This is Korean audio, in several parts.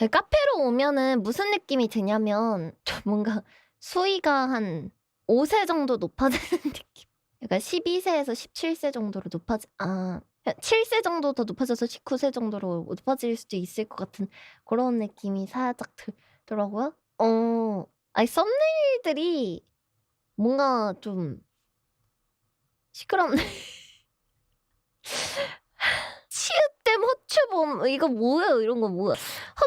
그 카페로 오면은 무슨 느낌이 드냐면 좀 뭔가 수위가 한 5세 정도 높아지는 느낌. 약간 12세에서 17세 정도로 높아지 아 7세 정도 더 높아져서 19세 정도로 높아질 수도 있을 것 같은 그런 느낌이 살짝 들더라고요. 어, 아니 썸네일들이 뭔가 좀 시끄럽네. 허추봄 이거 뭐예요? 이런 거 뭐야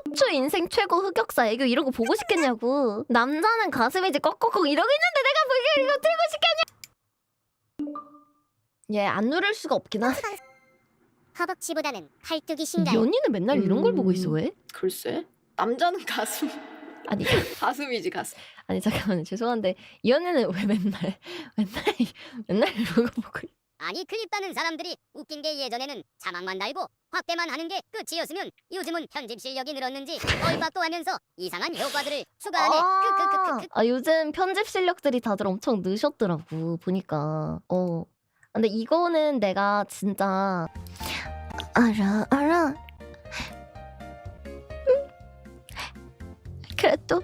허추 인생 최고 흑역사. 이거 이런 거 보고 싶겠냐고. 남자는 가슴이지 꺽꺽꺽 이러고 있는데 내가 뭐 이거 들고 싶겠냐? 얘 안 누를 수가 없긴 하네. 허벅지보다는 팔뚝이 신가요? 연희는 맨날 이런 걸 보고 있어 음. 왜? 글쎄. 남자는 가슴. 아니 가슴이지 가슴. 아니 잠깐만 죄송한데 이 연희는 왜 맨날 맨날 맨날 이런 거 보고 있... 아니 그 클립다는 사람들이 웃긴 게 예전에는 자막만 달고 확대만 하는 게 끝이었으면 요즘은 편집 실력이 늘었는지 얼박도 하면서 이상한 효과들을 추가하네. 아. 크크크크크. 아 요즘 편집 실력들이 다들 엄청 느셨더라고 보니까. 어. 근데 이거는 내가 진짜 알아 알아. 음. 그래도